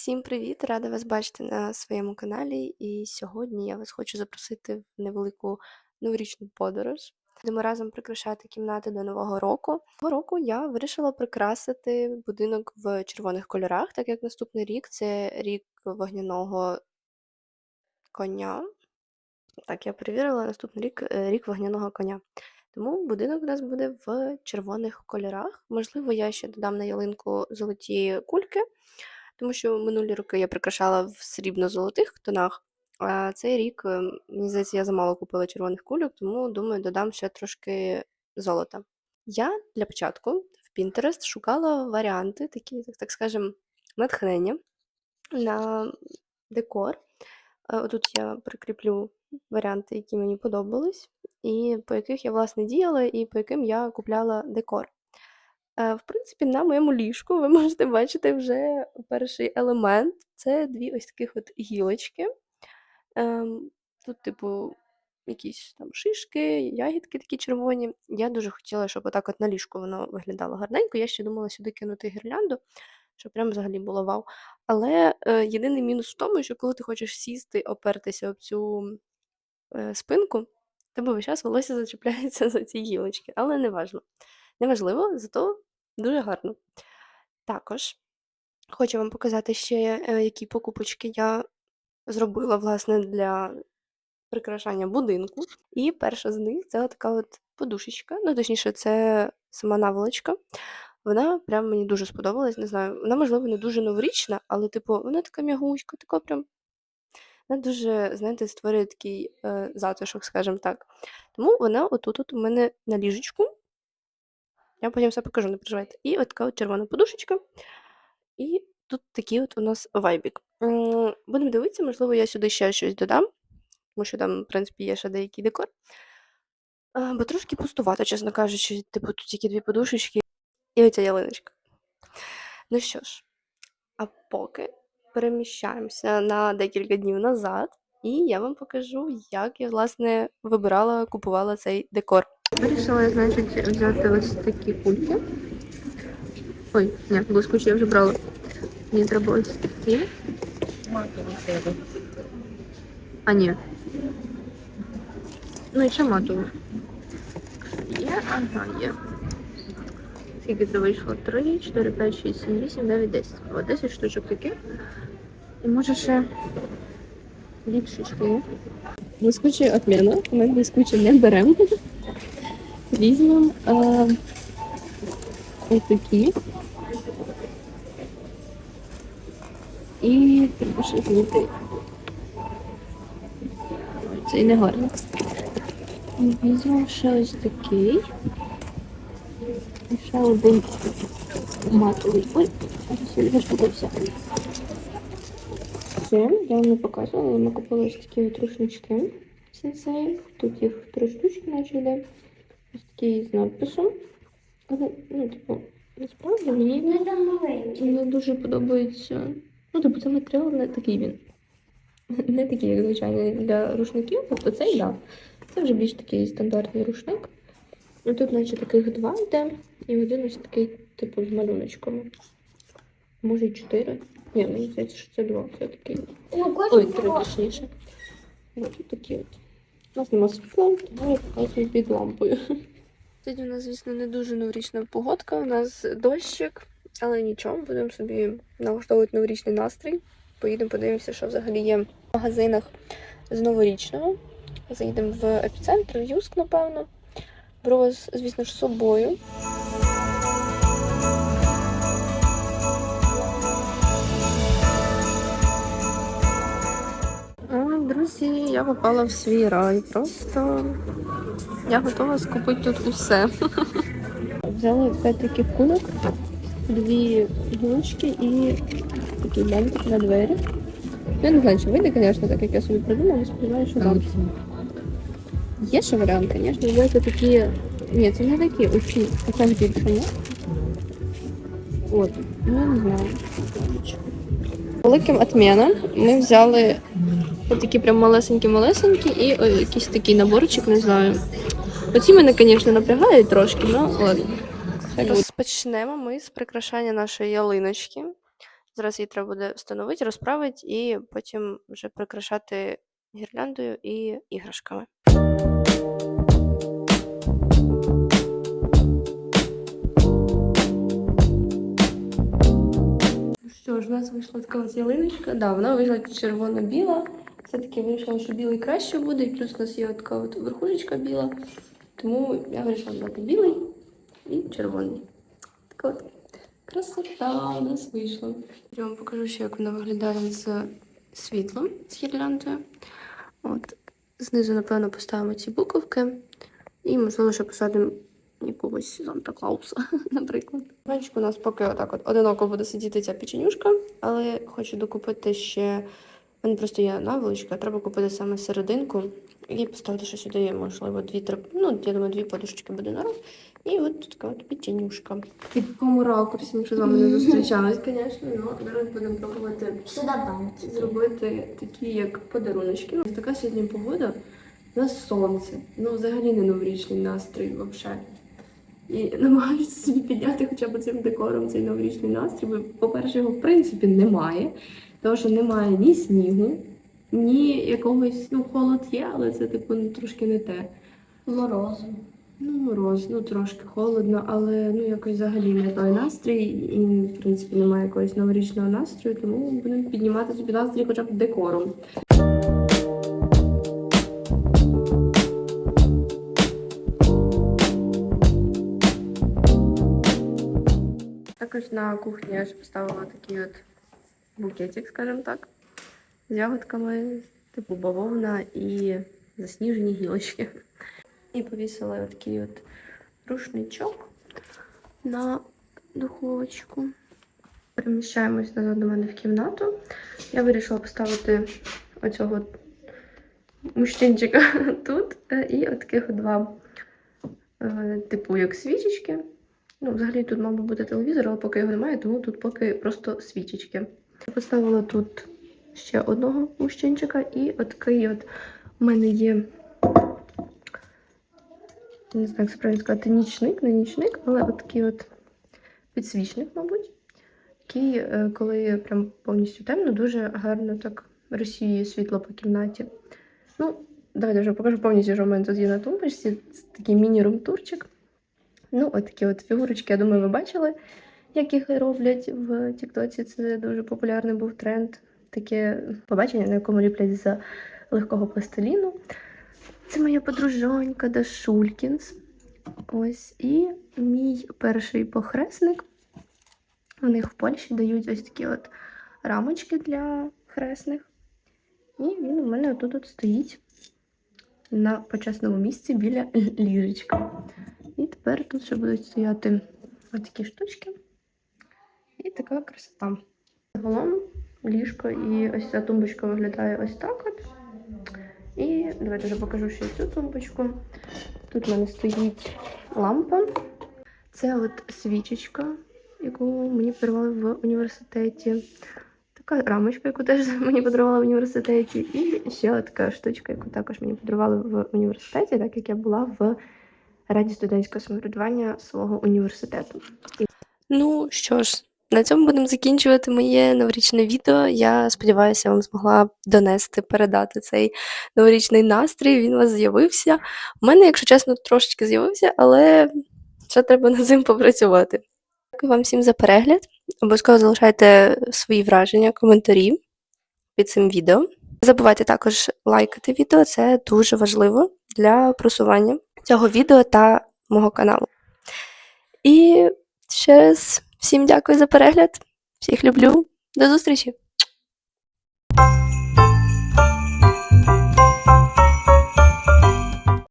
Всім привіт! Рада вас бачити на своєму каналі. І сьогодні я вас хочу запросити в невелику новорічну подорож. Будемо разом прикрашати кімнати до Нового року. Цього року я вирішила прикрасити будинок в червоних кольорах, так як наступний рік це рік вогняного коня. Так, я перевірила наступний рік е, рік вогняного коня. Тому будинок у нас буде в червоних кольорах. Можливо, я ще додам на ялинку золоті кульки, тому що минулі роки я прикрашала в срібно-золотих тонах. А цей рік, е, мені здається, я замало купила червоних кульок, тому думаю, додам ще трошки золота. Я для початку в Pinterest шукала варіанти, такі, так, так скажем, натхнення на декор. Е, Отут я прикріплю варіанти, які мені подобались, і по яких я, власне, діяла, і по яким я купляла декор. Е, В принципі, на моєму ліжку ви можете бачити вже перший елемент. Це дві ось таких от гілочки. Ем, Тут, типу, якісь там шишки, ягідки такі червоні. Я дуже хотіла, щоб отак от на ліжку воно виглядало гарненько. Я ще думала сюди кинути гірлянду, щоб прям взагалі було вау. Але е, єдиний мінус в тому, що коли ти хочеш сісти, опертися об цю е, спинку, тебе весь час волосся зачіпляється за ці гілочки. Але не важливо. Неважливо, зато дуже гарно. Також хочу вам показати ще, е, які покупочки я зробила, власне, для прикрашання будинку. І перша з них це така от подушечка. Ну, точніше, це сама наволочка. Вона прям мені дуже сподобалась. Не знаю, вона, можливо, не дуже новорічна, але, типу, вона така м'ягуська, така прям. Вона дуже, знаєте, створює такий е, затишок, скажімо так. Тому вона отут от у мене на ліжечку. Я потім все покажу, не переживайте. І от така от червона подушечка. І тут такий от у нас вайбік. Будемо дивитися, можливо, я сюди ще щось додам, тому що там, в принципі, є ще деякий декор. Бо трошки пустувато, чесно кажучи, типу тут тільки дві подушечки і оця ялиночка. Ну що ж, а поки переміщаємося на декілька днів назад, і я вам покажу, як я, власне, вибирала, купувала цей декор. Вирішила значить, взяти ось такі кульки. Ой, ні, блискучі я вже брала. Мені треба ось такі. А, ні. Ну і ще матову. Є, ага, є. Скільки це вийшло? 3, 4, 5, 6, 7, 8, 9, 10. О, 10 штучок таких. І може ще ліпшечки є. Блискучі отміна. Ми блискучі не беремо. Візьмемо ось такі. І треба ще знайти. Цей не гарний. І Візьмемо ще ось такий. І ще один матовий. Ой, зараз розпутався. Ще, я вам не показувала, але ми купили ось такі от рушнички сенсеїв. Тут їх три штучки, наче йде. Ось такі з надписом. Але, ну, типу, насправді мені не дуже подобається. Ну, типу, це матеріал не такий він. Не такий, як звичайний для рушників. Тобто цей, да. Це вже більш такий стандартний рушник. Ну, тут, наче, таких два йде, і один ось такий, типу, з малюночками. Може, й чотири. Ні, мені здається, що це два. Це такий. Ой, три точніше. Ось тут такі от. У нас нема світла, тому я показую під лампою. Сьогодні у нас, звісно, не дуже новорічна погодка, у нас дощик, але нічого, будемо собі налаштовувати новорічний настрій. Поїдемо, подивимося, що взагалі є в магазинах з новорічного. Заїдемо в епіцентр, в Юск, напевно. Беру вас, звісно ж, з собою. Друзі, я попала в свій рай. Просто я готова скупити тут усе. Взяла 5 таких кульок, дві гілочки і такий бантик на двері. Ну, Я не знаю, чи вийде, звісно, так як я собі придумала, сподіваюся, що так. Є ще варіант, звісно, взяти такі. Ні, це не такі, оці, оце більше, ні? От, ну не знаю. Великим отміном ми взяли Отакі прям малесенькі-малесенькі і о, якийсь такий наборчик, не знаю. Оці мене, звісно, напрягають трошки, але ладно. Розпочнемо ми з прикрашання нашої ялиночки. Зараз її треба буде встановити, розправити і потім вже прикрашати гірляндою і іграшками. Що ж, у нас вийшла така ялиночка. Да, вона вийшла червоно-біла. Все-таки вирішила, що білий краще буде, і плюс у нас є така от верхушечка біла. Тому я вирішила взяти білий і червоний. Така от красота у нас вийшла. Я вам покажу ще, як вона виглядає з світлом, з гірляндою. От. Знизу, напевно, поставимо ці буковки. І, можливо, ще посадимо якогось Санта Клауса, наприклад. Менчик у нас поки отак от одиноко буде сидіти ця печенюшка, але хочу докупити ще. У мене просто є наволочка, треба купити саме серединку і поставити ще сюди, можливо, дві-три, ну, я думаю, дві подушечки буде норм. І от така от печенюшка. В якому ракурсі ми ще з вами не зустрічались, звісно, але зараз будемо пробувати Сюда бантики. зробити такі, як подаруночки. Така сьогодні погода. У нас сонце. Ну, взагалі не новорічний настрій взагалі. І намагаюся собі підняти хоча б цим декором цей новорічний настрій. Бо, по-перше, його в принципі немає, тому що немає ні снігу, ні якогось, ну, холод є, але це типу ну, трошки не те. Морозу. Ну, мороз, ну трошки холодно, але ну якось взагалі не той настрій, і в принципі немає якогось новорічного настрою, тому будемо піднімати собі настрій хоча б декором. Також на кухні я ж поставила такий от букетик, скажімо так, з ягодками, типу бавовна і засніжені гілочки. І повісила такий от рушничок на духовочку. Переміщаємось назад до мене в кімнату. Я вирішила поставити оцього мужчинчика тут. е, І от таких от два, е, типу, як свічечки. Ну, взагалі тут би бути телевізор, але поки його немає, тому тут поки просто свічечки. Я поставила тут ще одного мужчинчика, і от такий от у мене є не знаю, як це правильно сказати, нічник, не нічник, але от такий от підсвічник, мабуть, який, е, коли прям повністю темно, дуже гарно так розсіює світло по кімнаті. Ну, давайте вже покажу повністю, що в мене тут є на тумбочці. Це такий міні-румтурчик. Ну, от такі от фігурочки, я думаю, ви бачили, як їх роблять в Тіктоці. Це дуже популярний був тренд. Таке побачення, на якому ліплять з легкого пластиліну. Це моя подружонька Дашулькінс. Ось. І мій перший похресник. У них в Польщі дають ось такі от рамочки для хресних. І він у мене отут от стоїть на почесному місці біля ліжечка. І тепер тут ще будуть стояти такі штучки. І така красота. Загалом ліжко і ось ця тумбочка виглядає ось так от. І давайте вже покажу ще цю тумбочку. Тут в мене стоїть лампа. Це от свічечка, яку мені подарували в університеті. Така рамочка, яку теж мені подарували в університеті. І ще така штучка, яку також мені подарували в університеті, так як я була в раді студентського самоврядування свого університету. Ну що ж, на цьому будемо закінчувати моє новорічне відео. Я сподіваюся, вам змогла донести, передати цей новорічний настрій. Він у вас з'явився. У мене, якщо чесно, трошечки з'явився, але ще треба над цим попрацювати. Дякую вам всім за перегляд. Обов'язково залишайте свої враження, коментарі під цим відео. Не забувайте також лайкати відео, це дуже важливо для просування цього відео та мого каналу. І ще раз всім дякую за перегляд. Всіх люблю. До зустрічі!